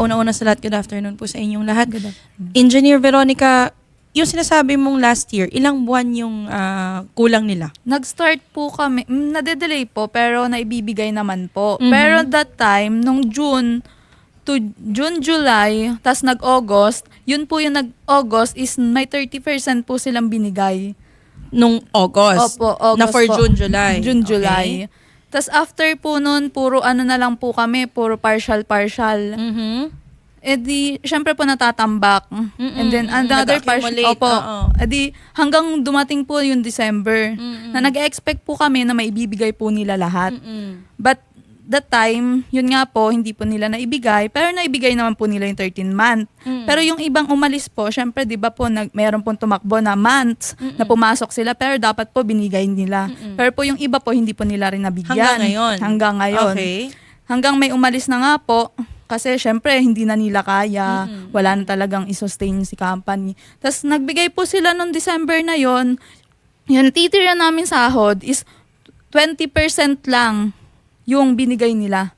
una-una sa lahat, good afternoon po sa inyong lahat. Good afternoon. Engineer Veronica, yung sinasabi mong last year, ilang buwan yung ah, kulang nila? Nag-start po kami, mm, nade-delay po, pero naibibigay naman po. Mhm. Pero that time, nung June to June, July, tas nag-August, yun po yung nag-August is may 30% po silang binigay. Nung August? Opo, August na for po. June, July? June, Okay. July. Tas after po nun, puro ano na lang po kami, puro partial-partial. Mhm. Eh di, syempre po natatambak. And then Mm-mm. another partial, opo. oo. Eh di, hanggang dumating po yung December, Mm-mm. na nag-expect po kami na maibibigay po nila lahat. Mm-mm. But that time, yun nga po, hindi po nila naibigay, pero naibigay naman po nila yung 13 month. Mm. Pero yung ibang umalis po, syempre, di ba po, nag, meron pong tumakbo na months na pumasok sila, pero dapat po binigay nila. Pero po yung iba po, hindi po nila rin nabigyan. Hanggang ngayon? Hanggang ngayon. Okay. Hanggang may umalis na nga po, kasi syempre hindi na nila kaya, wala na talagang isustain si company. Tapos nagbigay po sila noong December na yon yung titira namin sahod is 20% lang yung binigay nila.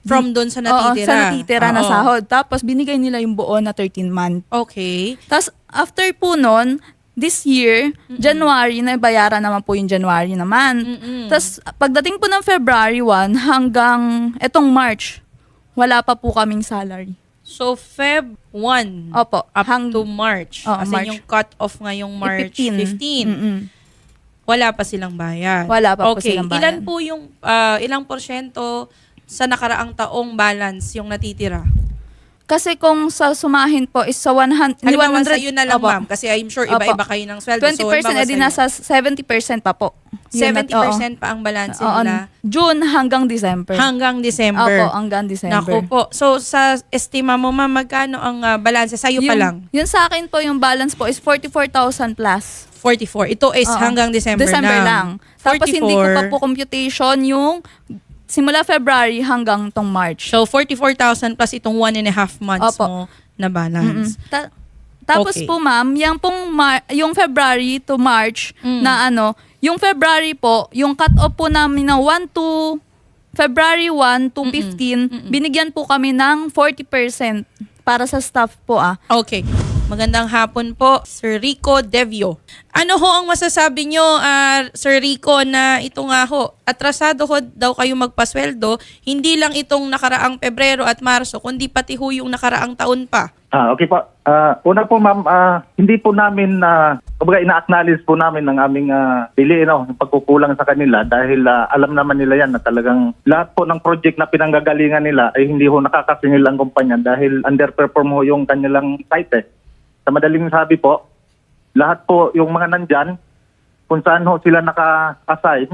From doon sa Oo, natitira? sa natitira na Oo. sahod. Tapos binigay nila yung buo na 13 month. Okay. Tapos after po nun, this year, January, na bayaran naman po yung January naman. Mm-mm. Tapos pagdating po ng February 1 hanggang etong March, wala pa po kaming salary. So, Feb 1 Opo. up hang- to March. Oo, As in, March. yung cut-off ngayong March 15. 15. Mm-mm. Wala pa silang bayad. Wala pa po okay. silang bayad. Ilan po yung, ah, ilang porsyento sa nakaraang taong balance yung natitira? Kasi kung sa sumahin po is sa 100, Halimbawa 100 sa iyo na lang, Opo. ma'am. Kasi I'm sure iba-iba kayo ng sweldo. 20% so, edi sa'yo, nasa 70% pa po. Yun na- 70% pa ang balance oo. Nila June hanggang December. hanggang December. Opo, hanggang December. Naku po. So, sa estima mo, ma'am, magkano ang ah, balance? Sa iyo pa lang? Yun sa akin po, yung balance po is 44,000 plus. 44. Ito is Oo. hanggang December, December lang. Tapos hindi ko pa 44. po computation yung simula February hanggang tong March. So, 44,000 plus itong one and a half months Opo. mo na balance. Mm-mm. Ta- tapos Okay. po ma'am, yung pong Mar- yung February to March Mm. na ano, yung February po, yung cut-off po namin na 1 to February 1 to 15, binigyan po kami ng 40% para sa staff po ah. Okay. Magandang hapon po, Sir Rico Devio. Ano ho ang masasabi nyo, ah, Sir Rico, na ito nga ho, atrasado ho daw kayo magpasweldo, hindi lang itong nakaraang Pebrero at Marso, kundi pati ho yung nakaraang taon pa. Ah, okay po. Ah, una po ma'am, ah, hindi po namin na kumbaga ina-acknowledge po namin ng aming uh, pili no, yung pagkukulang sa kanila dahil ah, alam naman nila yan na talagang lahat po ng project na pinanggagalingan nila ay hindi ho nakakasingil ang kumpanya dahil underperform ho yung kanilang site eh. Sa madaling sabi po, lahat po yung mga nandyan, kung saan ho sila naka-assign,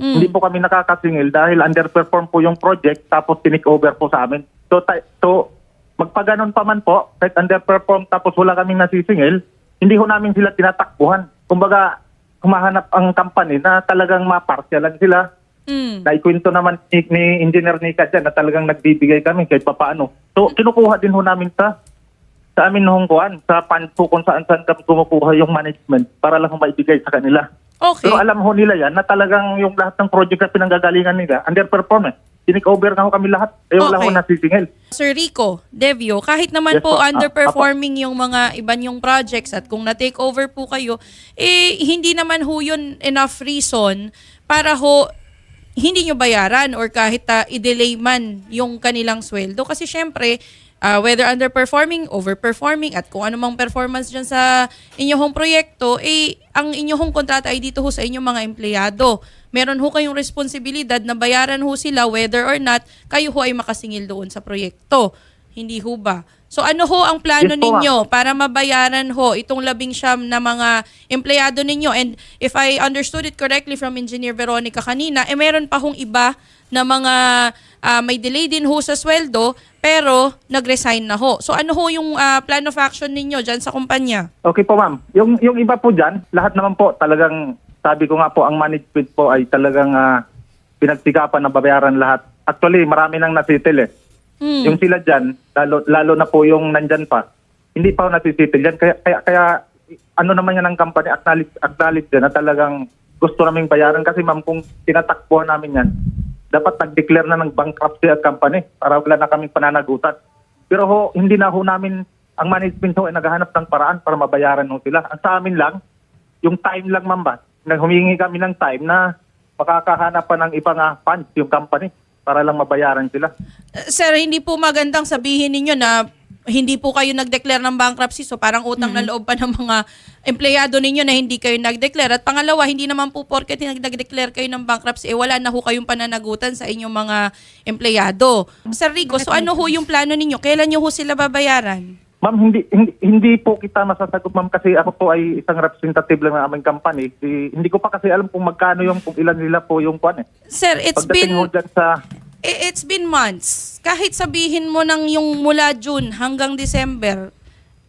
Mm. hindi po kami nakakasingil dahil underperform po yung project tapos tinake over po sa amin. So, so magpaganon pa man po, kahit underperform tapos wala kaming nasisingil, hindi ho namin sila tinatakbuhan. Kumbaga, humahanap ang company na talagang maparsyalan sila. Mm. Naikwento naman ni, ni Engineer Nika dyan na talagang nagbibigay kami kahit papaano. So, kinukuha din ho namin sa sa amin hong kuhan, sa fund po kung saan saan kami kumukuha yung management para lang maibigay sa kanila. Okay. Pero alam ho nila yan na talagang yung lahat ng project na pinanggagalingan nila, underperform eh. Tinik over na ho kami lahat. Eh wala Okay. ho nasisingil. Sir Rico, Devio, kahit naman Yes po po. Ah, underperforming yung mga iba niyong projects at kung na-take over po kayo, eh hindi naman ho yun enough reason para ho hindi nyo bayaran or kahit ah, i-delay man yung kanilang sweldo. Kasi syempre, ah, whether underperforming, overperforming, at kung anumang performance dyan sa inyong proyekto, eh, ang inyong kontrata ay dito ho sa inyong mga empleyado. Meron ho kayong responsibilidad na bayaran ho sila whether or not kayo ho ay makasingil doon sa proyekto. Hindi ho ba? So ano ho ang plano Yes ninyo para mabayaran ho itong labing siyam na mga empleyado ninyo? And if I understood it correctly from Engineer Veronica kanina, eh meron pa hong iba na mga ah, may delay din ho sa sweldo pero nag-resign na ho. So ano ho yung ah, plan of action ninyo dyan sa kumpanya? Okay po ma'am. Yung, yung iba po dyan, lahat naman po talagang, sabi ko nga po, ang management po ay talagang uh, pinagsikapan na babayaran lahat. Actually, marami nang nasitil eh. Hmm. Yung sila dyan, lalo, lalo na po yung nandyan pa, hindi pa ho nasisitil dyan. Kaya, kaya, kaya ano naman yan ng company, acknowledge, acknowledge din na talagang gusto naming bayaran. Kasi ma'am, kung tinatakbuhan namin yan, dapat nag-declare na ng bankruptcy at company para wala na kaming pananagutan. Pero ho, hindi na ho namin, ang management ho ay naghahanap ng paraan para mabayaran ho sila. Ang sa amin lang, yung time lang ma'am ba, na humingi kami ng time na makakahanap pa ng ibang ah, funds yung company para lang mabayaran sila. Uh, Sir, hindi po magandang sabihin ninyo na hindi po kayo nag-declare ng bankruptcy so parang utang na loob pa ng mga empleyado ninyo na hindi kayo nag-declare. At pangalawa, hindi naman po porket nag-declare kayo ng bankruptcy, eh wala na ho kayong pananagutan sa inyong mga empleyado. Sir Rico, so ano ho yung plano ninyo? Kailan nyo ho sila babayaran? Ma'am, hindi, hindi hindi po kita masasagot ma'am kasi ako po ay isang representative lang ng aming company. Di- hindi ko pa kasi alam kung magkano yung kung ilan nila po yung kwan eh. Sir, it's Pagdating ho been dyan sa It's been months. Kahit sabihin mo ng yung mula June hanggang December,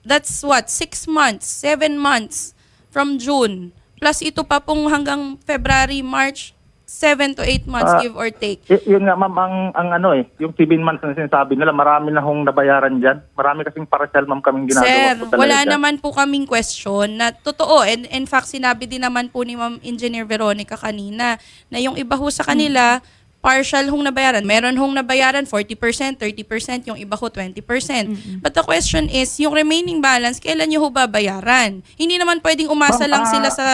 that's what, six months, seven months from June. Plus ito pa pong hanggang February, March, seven to eight months, Ah, give or take. Y- yun nga ma'am ang, ang ano eh, yung 7 months na sinasabi nila, marami na hong nabayaran diyan. Marami kasing partial ma'am kaming ginagawa Sir, wala dyan. naman po kaming question na totoo. And in fact, sinabi din naman po ni Ma'am Engineer Veronica kanina na yung iba ho sa kanila, partial hong nabayaran. Meron hong nabayaran 40%, 30%, yung iba ho 20%. But the question is, yung remaining balance, kailan nyo ho babayaran? Hindi naman pwedeng umasa Ma'am, lang ah, sila sa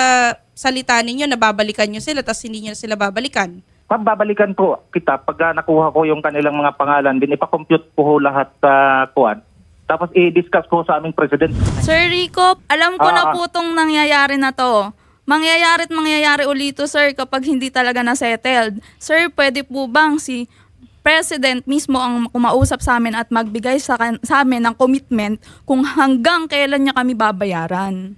salita ninyo na babalikan nyo sila tapos hindi nyo sila babalikan. Ma'am, babalikan po kita pag ah, nakuha ko yung kanilang mga pangalan din, ipakompute ko ho lahat sa kuan. Tapos i-discuss ko sa aming president. Sir Rico, alam ko Ah, na ah. po tong nangyayari na to. Mangyayari at mangyayari ulito, sir, kapag hindi talaga na-settled. Sir, pwede po bang si President mismo ang kumausap sa amin at magbigay sa, kan- sa amin ng commitment kung hanggang kailan niya kami babayaran?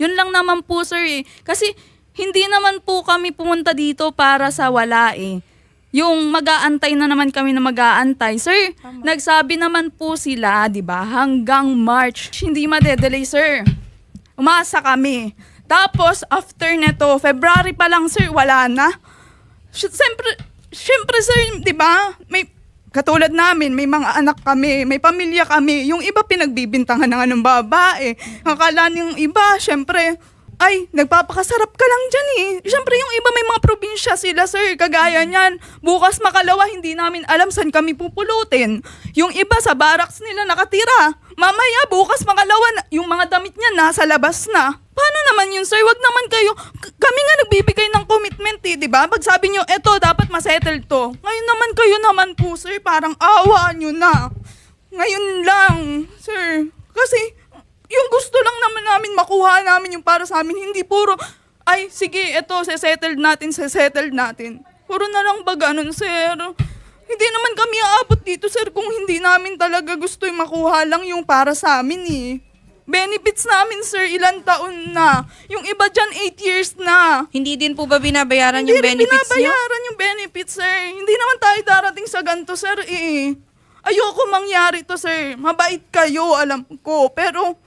Yun lang naman po, sir. Eh. Kasi hindi naman po kami pumunta dito para sa wala eh. Yung mag-aantay na naman kami na mag-aantay. Sir, nagsabi naman po sila, di ba, hanggang March. Hindi madedelay, sir. Umasa kami. Tapos, after neto, February pa lang, sir, wala na. Siyempre, siyempre, sir, di ba, may, katulad namin, may mga anak kami, may pamilya kami. Yung iba pinagbibintangan ng anong babae. Akala yung iba, siyempre, ay, nagpapakasarap ka lang dyan eh. Siyempre, yung iba may mga probinsya sila, sir. Kagaya niyan. Bukas makalawa, hindi namin alam saan kami pupulutin. Yung iba sa barracks nila nakatira. Mamaya, bukas makalawa, na- yung mga damit niya nasa labas na. Naman yun, sir? Wag naman kayo. K- kami nga nagbibigay ng commitment eh, di ba? Pag sabi nyo, eto, dapat masettle to. Ngayon naman kayo naman po, sir. Parang awa nyo na. Ngayon lang, sir. Kasi, yung gusto lang naman namin makuha namin yung para sa amin. Hindi puro, ay, sige, eto, sesettle natin, sesettle natin. Puro na lang ba ganun, sir? Hindi naman kami aabot dito, sir, kung hindi namin talaga gusto yung makuha lang yung para sa amin, eh. Benefits namin, sir, ilang taon na. Yung iba dyan, 8 years na. Hindi din po ba binabayaran Hindi yung rin benefits nyo? binabayaran yung benefits, sir. Hindi naman tayo darating sa ganito, sir, eh. Ayoko mangyari to, sir. Mabait kayo, alam ko. Pero,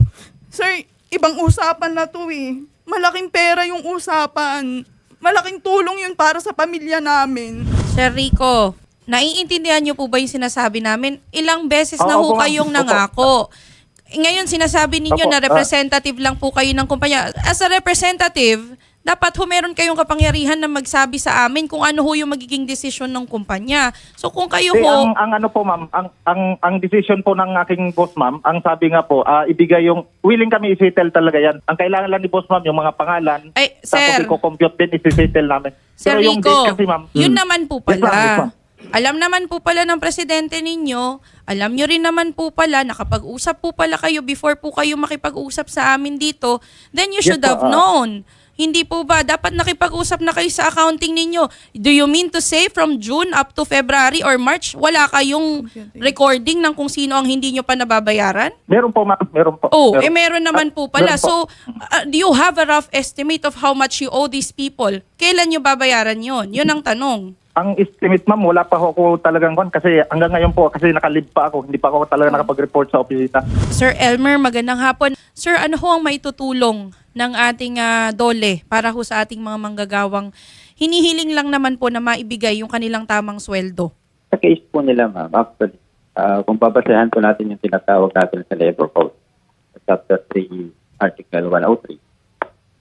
sir, ibang usapan na to, eh. Malaking pera yung usapan. Malaking tulong yun para sa pamilya namin. Sir Rico, naiintindihan niyo po ba yung sinasabi namin? Ilang beses na Oo, ho opo, ma'am. kayong Opo. nangako. Ngayon, sinasabi ninyo Opo, na ah. representative lang po kayo ng kumpanya. As a representative, dapat ho meron kayong kapangyarihan na magsabi sa amin kung ano ho yung magiging desisyon ng kumpanya. So kung kayo Eh, ho, ang, ang ano po ma'am, ang, ang, ang decision po ng aking boss ma'am, ang sabi nga po, ah, ibigay yung, willing kami i-settle talaga yan. Ang kailangan lang ni boss ma'am, yung mga pangalan, ay, tapos sir, i-compute din, i-settle namin. Sir Pero yung Rico, date kasi ma'am, yun hmm. naman po Yes, ma'am, yes, pala. ma'am. Alam naman po pala ng presidente ninyo, alam nyo rin naman po pala, nakapag-usap po pala kayo before po kayo makipag-usap sa amin dito, then you Yes should po, have ah. known. Hindi po ba? Dapat nakipag-usap na kayo sa accounting ninyo. Do you mean to say from June up to February or March, wala kayong recording ng kung sino ang hindi nyo pa nababayaran? Meron po ma'am, meron po. Oh, eh meron naman po pala. meron po. So, uh, do you have a rough estimate of how much you owe these people? Kailan nyo babayaran yon? Yun ang tanong. Ang estimate ma'am, wala pa ako talagang kon kasi hanggang ngayon po kasi nakalib pa ako, hindi pa ako talaga nakapag-report sa opisina. Sir Elmer, magandang hapon. Sir, ano ho ang maitutulong ng ating ah, dole para ho sa ating mga manggagawang hinihiling lang naman po na maibigay yung kanilang tamang sweldo? Sa case po nila, ma'am, actually, ah, kung babasahan po natin yung tinatawag natin sa labor code, chapter 3, article 103,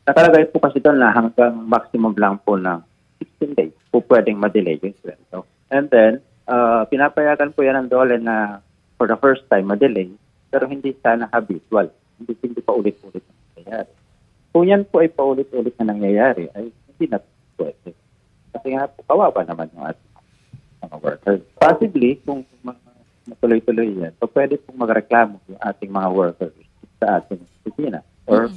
nakalagay po kasi doon na hanggang maximum lang po ng 16 days po pwedeng ma-delay yung sweldo. And then, ah, pinapayagan po yan ng dole na for the first time, ma-delay, pero hindi sana habitual. Hindi, hindi pa ulit-ulit na nangyayari. Kung yan po ay paulit-ulit na nangyayari, ay hindi na pwede. Kasi nga po, kawawa naman yung ating mga workers. Possibly, kung matuloy-tuloy yan, so pwede pong magreklamo yung ating mga workers sa ating opisina. Or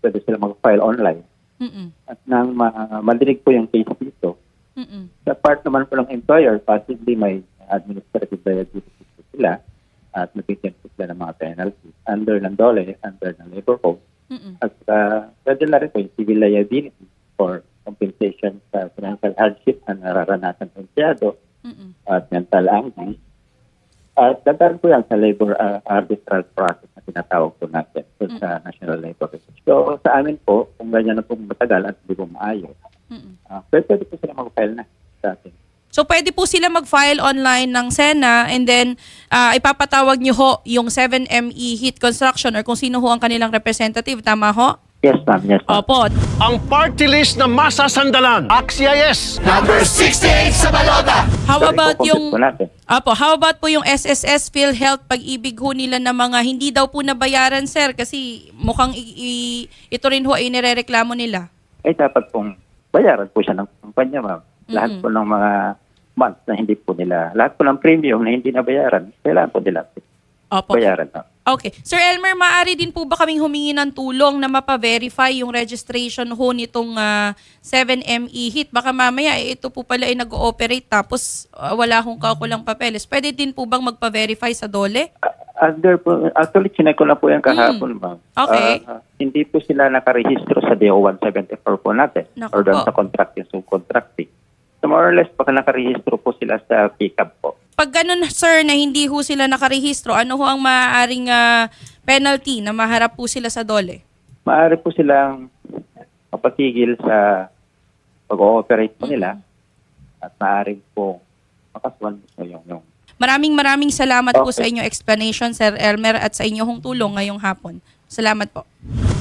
pwede sila mag-file online. Mm-mm. At nang ma- madinig po yung case dito, Mm-mm. sa part naman po ng employer, possibly may administrative liability po sila at nabigyan po sila ng mga penalties under ng DOLE, under ng labor code. Mm-mm. At uh, pwede na rin po yung civil liability for compensation sa financial hardship na nararanasan ng empleyado Mm-mm. at mental anguish. At dadaan po yan sa labor uh, arbitral process na tinatawag po natin so, sa National Labor Relations. So sa amin po, kung ganyan na po matagal at hindi po maayos, Mm-mm. uh, pwede, pwede po sila mag-file na sa atin. So pwede po sila mag-file online ng SENA and then ah, ipapatawag nyo ho yung 7ME Heat Construction or kung sino ho ang kanilang representative. Tama ho? Yes, ma'am. Yes, ma'am. Opo. ang party list na masasandalan. AXIS! How So, about ipo-compute yung... po natin. Apo, how about po yung SSS PhilHealth pag-ibig ho nila ng mga hindi daw po nabayaran, sir? Kasi mukhang i- i- ito rin ho ay nirereklamo nila. Ay dapat pong bayaran po siya ng kumpanya, ma'am. Lahat po ng mga months na hindi po nila, lahat po ng premium na hindi nabayaran, kailangan po nila Opo. bayaran. ma'am. Okay. Sir Elmer, maaari din po ba kaming humingi ng tulong na mapa-verify yung registration ho nitong ah, 7ME HIT? Baka mamaya eh, ito po pala ay nag-ooperate tapos ah, wala hong kaukulang papeles. Pwede din po bang magpa-verify sa DOLE? Under po, actually, chinek ko na po yan kahapon, ma'am. Hmm. Okay. Ah, hindi po sila nakarehistro sa DO 174 po natin Naku or doon po. sa contracting, subcontracting. So more or less, baka nakarehistro po sila sa pickup po. Pag ganun, sir, na hindi ho sila nakarehistro, ano ho ang maaaring ah, penalty na maharap po sila sa DOLE? Maaari po silang mapatigil sa pag-ooperate po nila at maaari po makasuhan po sa yung, yung Maraming maraming salamat po sa Okay. inyong explanation, Sir Elmer, at sa inyong tulong ngayong hapon. Salamat po.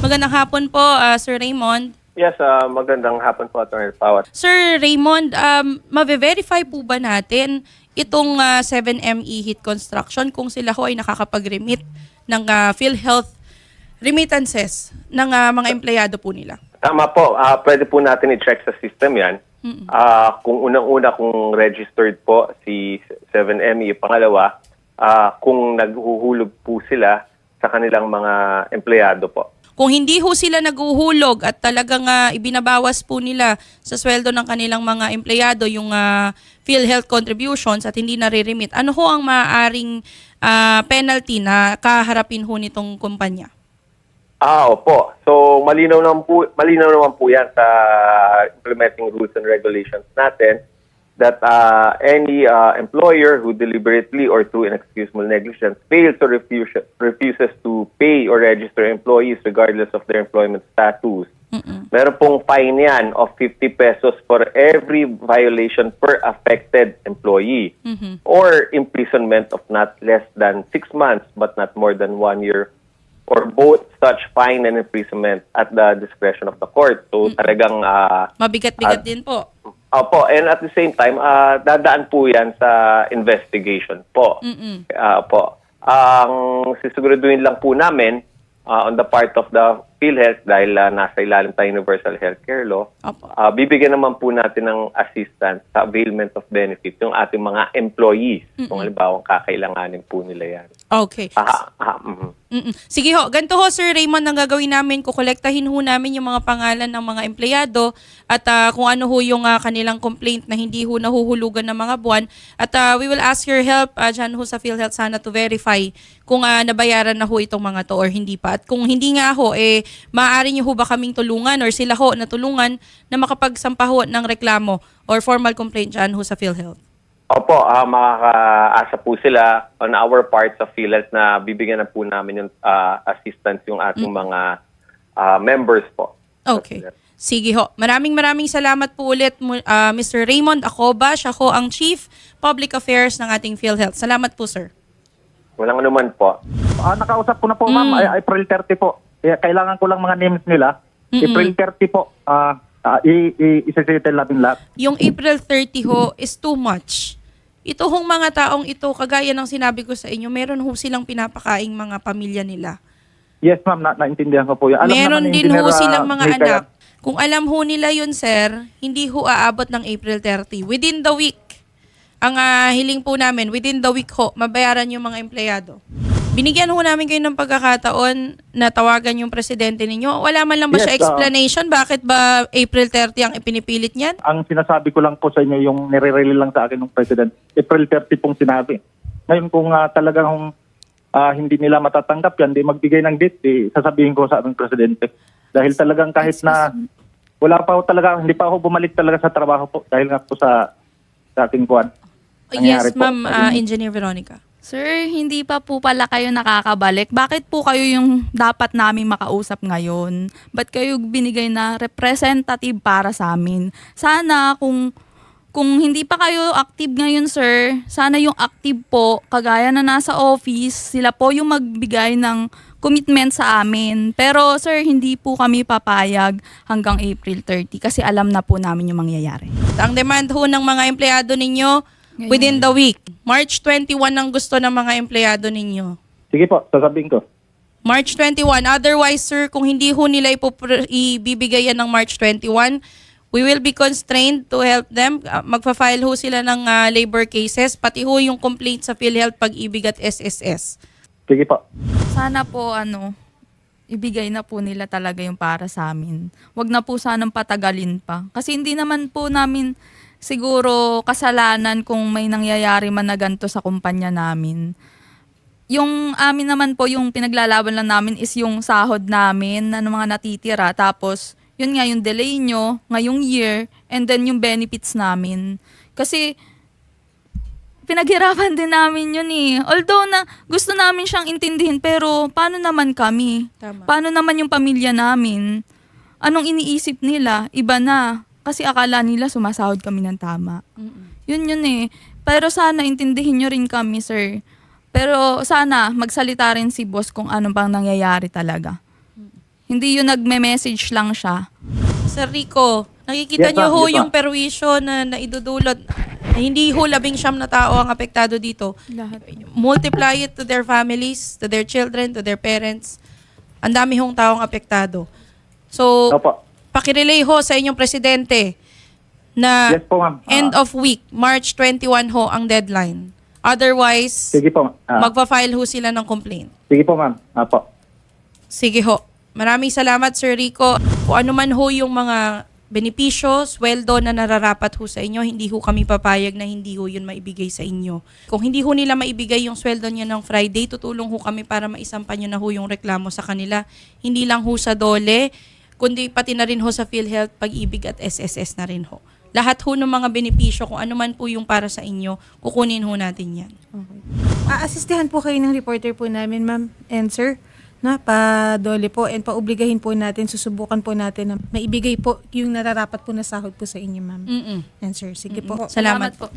Magandang hapon po, ah, Sir Raymond. Yes, ah, magandang hapon po, Atty. Pawat. Sir Raymond, um, mabe-verify po ba natin itong ah, 7ME Heat Construction kung sila ho ay nakakapag-remit ng ah, PhilHealth remittances ng ah, mga empleyado po nila? Tama po, ah, pwede po natin i-check sa system yan. Ah, kung unang-una kung registered po si 7ME, pangalawa, ah, kung naghuhulog po sila sa kanilang mga empleyado po. Kung hindi ho sila naguhulog at talagang ah, ibinabawas po nila sa sweldo ng kanilang mga empleyado yung ah, PhilHealth contributions at hindi nare-remit, ano ho ang maaaring ah, penalty na kaharapin ho nitong kumpanya? Ah, opo. So, malinaw naman po, malinaw naman po yan sa implementing rules and regulations natin that uh, any uh, employer who deliberately or through inexcusable negligence fails or refuse, refuses to pay or register employees regardless of their employment status, meron pong fine yan of 50 pesos for every violation per affected employee or imprisonment of not less than six months but not more than one year or both such fine and imprisonment at the discretion of the court. So talagang uh, Mabigat-bigat Ah. din po. Opo, and at the same time, ah, dadaan po yan sa investigation po. Mm-mm. Ah, po. Ang sisiguraduhin lang po namin ah, on the part of the PhilHealth dahil ah, nasa ilalim tayo Universal Healthcare Law, Opo. ah, bibigyan naman po natin ng assistance sa availment of benefit yung ating mga employees kung halimbawa kakailanganin po nila yan. Okay. Ah, ah, mhm. Mm-mm. Sige ho, ganito ho Sir Raymond ang gagawin namin, kukolektahin ho namin yung mga pangalan ng mga empleyado at ah, kung ano ho yung ah, kanilang complaint na hindi ho nahuhulugan ng mga buwan at ah, we will ask your help uh, dyan ho sa PhilHealth sana to verify kung ah, nabayaran na ho itong mga to or hindi pa. At kung hindi nga ho, eh, maaari nyo ho ba kaming tulungan or sila ho na tulungan na makapagsampa ho ng reklamo or formal complaint dyan ho sa PhilHealth? Opo, ah makakaasa po sila on our part sa PhilHealth na bibigyan na po namin yung ah, assistance yung ating mga ah, members po. Okay. Sige ho. Maraming maraming salamat po ulit ah, Mr. Raymond Acoba. Siya ho ang Chief Public Affairs ng ating PhilHealth. Salamat po, sir. Walang anuman po. Ah, nakausap ko na po, ma'am. Ay, April 30 po. Eh, kailangan ko lang mga names nila. Mm-mm. April 30 po. Ah, ah, i- i- isa-settle natin lahat. Yung April 30 ho is too much. ito hong mga taong ito, kagaya ng sinabi ko sa inyo, meron ho silang pinapakaing mga pamilya nila. Yes, ma'am, na naintindihan ko po yan. Alam meron din ho ah, silang mga May anak. Kung alam ho nila yun, sir, hindi ho aabot ng April 30. Within the week, ang ah, hiling po namin, within the week ho, mabayaran yung mga empleyado. Binigyan ho namin kayo ng pagkakataon na tawagan yung presidente ninyo. Wala man lang ba Yes, siya ah. explanation? Bakit ba April 30 ang ipinipilit niyan? Ang sinasabi ko lang po sa inyo, yung nire-relay lang sa akin ng President, April 30 pong sinabi. Ngayon kung ah, talagang ah, hindi nila matatanggap yan, di magbigay ng date, di sasabihin ko sa aming Presidente. Dahil talagang kahit na wala pa ho talaga, hindi pa ako bumalik talaga sa trabaho po dahil nga po sa, sa ating kuwan. Yes, ma'am, ah, Engineer Veronica. Sir, hindi pa po pala kayo nakakabalik. Bakit po kayo yung dapat namin makausap ngayon? Ba't kayo binigay na representative para sa amin? Sana kung kung hindi pa kayo active ngayon, sir, sana yung active po, kagaya na nasa office, sila po yung magbigay ng commitment sa amin. Pero sir, hindi po kami papayag hanggang April 30 kasi alam na po namin yung mangyayari. Ang demand ho ng mga empleyado ninyo within the week. March 21 ang gusto ng mga empleyado ninyo. Sige po, sasabihin ko. March 21. Otherwise, sir, kung hindi ho nila ibibigay yan ng March 21, we will be constrained to help them. Uh, magfa-file ho sila ng uh, labor cases, pati ho yung complaint sa PhilHealth Pag-ibig at SSS. Sige po. Sana po ano, ibigay na po nila talaga yung para sa amin. Huwag na po sanang patagalin pa. Kasi hindi naman po namin siguro kasalanan kung may nangyayari man na ganito sa kumpanya namin. Yung amin naman po, yung pinaglalaban lang namin is yung sahod namin na ng mga natitira. Tapos, yun nga yung delay nyo ngayong year and then yung benefits namin. Kasi pinaghirapan din namin yun eh. Although na gusto namin siyang intindihin, pero paano naman kami? Tama. Paano naman yung pamilya namin? Anong iniisip nila? Iba na. Kasi akala nila sumasahod kami ng tama. Yun yun eh. Pero sana intindihin nyo rin kami, sir. Pero sana magsalita rin si boss kung ano bang nangyayari talaga. Hindi yun nagme-message lang siya. Sir Rico, nakikita Yes, niyo ma'am. ho Yes, yung ma'am. perwisyo na naidudulot. Na hindi ho labing siyam na tao ang apektado dito. Lahat. multiply it to their families, to their children, to their parents. Ang dami hong taong apektado. So, Opo. Pakirelay ho sa inyong presidente na Yes po, ma'am. Ah, end of week, March 21 ho ang deadline. Otherwise, Sige po. Ah, magpa-file ho sila ng complaint. sige po, ma'am. Apo. Sige ho. Maraming salamat, Sir Rico. Kung ano man ho yung mga benepisyo, sweldo na nararapat ho sa inyo, hindi ho kami papayag na hindi ho yun maibigay sa inyo. Kung hindi ho nila maibigay yung sweldo niya ng Friday, tutulong ho kami para maisampan nyo na ho yung reklamo sa kanila. Hindi lang ho sa dole, kundi pati na rin ho sa PhilHealth, Pag-ibig at SSS na rin ho. Lahat ho ng mga benepisyo, kung ano man po yung para sa inyo, kukunin ho natin yan. Aasistihan po kayo ng reporter po namin, ma'am and sir. No, pa-dole po and paobligahin po natin, susubukan po natin na maibigay po yung nararapat po na sahod po sa inyo, ma'am Mm-mm. and sir. Sige po. Salamat po.